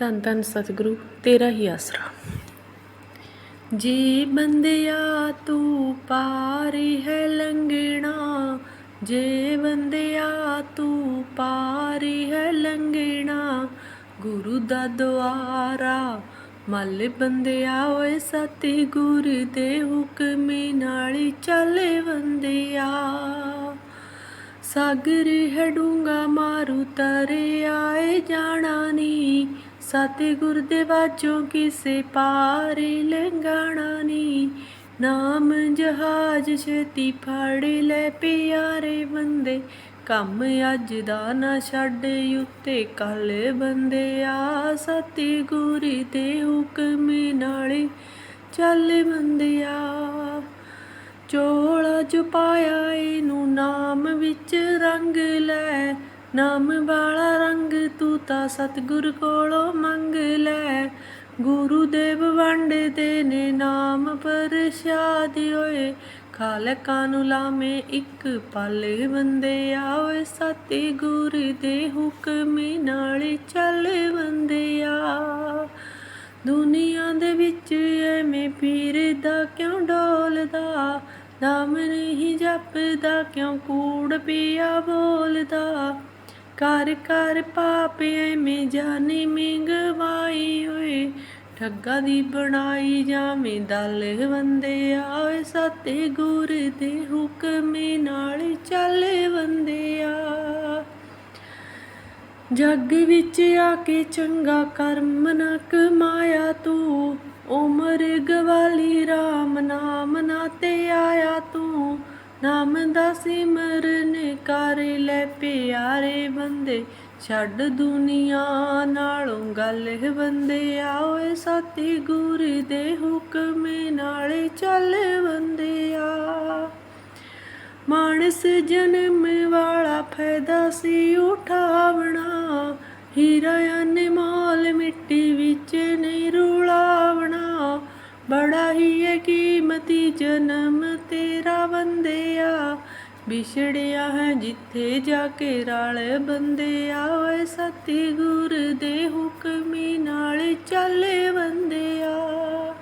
ਧੰਨ ਧੰਨ ਸਤਿਗੁਰੂ, ਤੇਰਾ ਹੀ ਆਸਰਾ। ਜੇ ਬੰਦਿਆ ਤੂੰ ਪਾਰੀ ਹੈ ਲੰਘਣਾ, ਜੇ ਬੰਦਿਆ ਤੂੰ ਪਾਰੀ ਹੈ ਲੰਘਣਾ, ਗੁਰੂ ਦਾ ਦੁਆਰਾ ਮੱਲ ਬੰਦਿਆ ਓਏ ਸਤੀ ਗੁਰ ਦੇ ਹੁਕਮ ਨਾਲ ਚੱਲ ਚੱਲੇ ਬੰਦਿਆ। ਸਾਗਰ ਹੈ ਡੂੰਗਾ ਮਾਰੂ ਤਰੇ ਆਏ ਜਾਣਾ ਨਹੀਂ ਸਤਿਗੁਰ ਦੇ ਵਾਜੋਂ ਕਿਸੇ ਪਾਰੇ ਲੰਘਣਾ ਨੀ ਨਾਮ ਜਹਾਜ ਛੇਤੀ ਫੜ ਲੈ ਪਿਆਰੇ ਬੰਦੇ। ਕੰਮ ਅੱਜ ਦਾ ਨਾ ਛੱਡ, ਉੱਤੇ ਕੱਲ ਬੰਦਿਆ ਸਤਿਗੁਰ ਦੇ ਹੁਕਮ ਨਾਲੇ ਚੱਲ ਬੰਦਿਆ ਚੋਲਾ ਚ ਪਾਇਆ, ਇਹਨੂੰ ਨਾਮ ਵਿੱਚ ਰੰਗ ਲੈ। ਨਾਮ ਵਾਲਾ ਰੰਗ ਤੂੰ ਤਾਂ ਸਤਿਗੁਰ ਕੋਲੋਂ ਮੰਗ ਲੈ। ਗੁਰੂ ਦੇਵ ਵੰਡਦੇ ਨੇ ਨਾਮ ਪ੍ਰਸ਼ਾਦ ਓਏ। ਖਾਲਕਾਂ ਨੂੰ ਲਾਵੇਂ ਇੱਕ ਪਲ ਬੰਦੇ ਓਏ ਸਤਿਗੁਰ ਦੇ ਹੁਕਮ ਨਾਲ ਚੱਲ ਬੰਦੇ ਆ। ਦੁਨੀਆ ਦੇ ਵਿੱਚ ਐਵੇਂ ਪੀਰ ਦਾ ਕਿਉਂ ਡੋਲਦਾ? ਨਾਮ ਨਹੀਂ ਜਪਦਾ, ਕਿਉਂ ਕੂੜ ਪਿਆ ਬੋਲਦਾ? ਕਰ ਕਰ ਪਾਪ ਐਵੇਂ ਮੈਂ ਗਵਾਈ ਓਏ। ਠੱਗਾ ਦੀ ਬਣਾਈ ਜਾਵੇਂ ਦਲ ਬੰਦੇ ਆਏ, ਸਤੇ ਗੁਰ ਦੇ ਹੁਕਮੇ ਨਾਲ ਚੱਲ ਬੰਦਿਆ ਜੱਗ ਵਿੱਚ ਆ ਕੇ ਚੰਗਾ ਕਰਮ ਨਾ ਕਮਾਇਆ ਤੂੰ ਉਮਰ ਗਵਾਲੀ RAM ਨਾਮ ਨਾ ਤੇ ਆਇਆ ਤੂੰ। ਨਾਮ ਦਾ ਸਿਮਰਨ ਕਰ ਲੈ ਪਿਆਰੇ ਬੰਦੇ। ਛੱਡ ਦੁਨੀਆ ਨਾਲੋਂ ਗੱਲ ਬੰਦੇ। ਆਓਏ ਸਾਥੀ ਗੁਰ ਦੇ ਹੁਕਮ ਨਾਲ ਚੱਲ ਬੰਦੇ ਆ। ਮਾਨਸ ਜਨਮ ਵਾਲਾ ਫਾਇਦਾ ਸੀ ਉਠਾਵਣਾ। ਹੀਰਾ ਅਨਮੋਲ ਮਿੱਟੀ ਵਿੱਚ ਨਹੀਂ ਰੁਲਾਵਣਾ। ਬੜਾ ਹੀ ਹੈ ਕੀਮਤੀ ਜਨਮ ਤੇਰਾ ਵਿਛੜਿਆ ਹੈ ਜਿੱਥੇ ਜਾ ਕੇ ਰਲ ਬੰਦੇ ਓਏ ਸਤੀ ਗੁਰ ਦੇ ਹੁਕਮੀ ਨਾਲ ਚੱਲ ਆ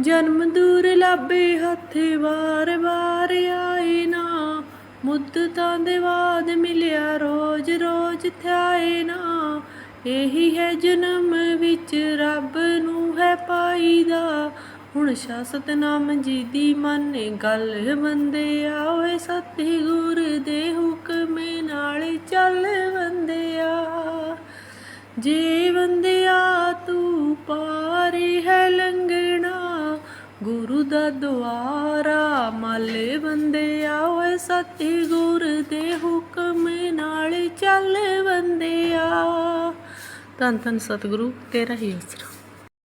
ਜਨਮ ਦੂਰ ਲਾਬੇ ਹੱਥ ਵਾਰ ਵਾਰ ਆਏ ਨਾ, ਮੁੱਦਤਾਂ ਦੇ ਬਾਅਦ ਮਿਲਿਆ ਰੋਜ਼ ਰੋਜ਼ ਥਾਏ ਨਾ। ਇਹੀ ਹੈ ਜਨਮ ਵਿੱਚ ਰੱਬ ਨੂੰ ਹੈ ਪਾਈਦਾ। ਹੁਣ ਸ਼ਾਸਤ ਨਾਮ ਜੀ ਦੀ ਮੰਨੇ ਗੱਲ ਬੰਦੇ ਸਤਿਗੁਰ ਦੇ ਹੁਕਮ ਨਾਲ ਚੱਲ ਬੰਦਿਆ ਜੇ ਬੰਦਿਆ ਤੂੰ ਪਾਰੀ ਹੈ ਲੰਘਣਾ, ਗੁਰੂ ਦਾ ਦੁਆਰਾ ਮੱਲ ਬੰਦਿਆ ਓਏ ਸਤੀ ਗੁਰ ਦੇ ਹੁਕਮ ਨਾਲ ਚੱਲ ਬੰਦਿਆ ਧੰਨ ਧੰਨ ਸਤਿਗੁਰੂ, ਤੇਰਾ ਹੀ ਅਸਰਾ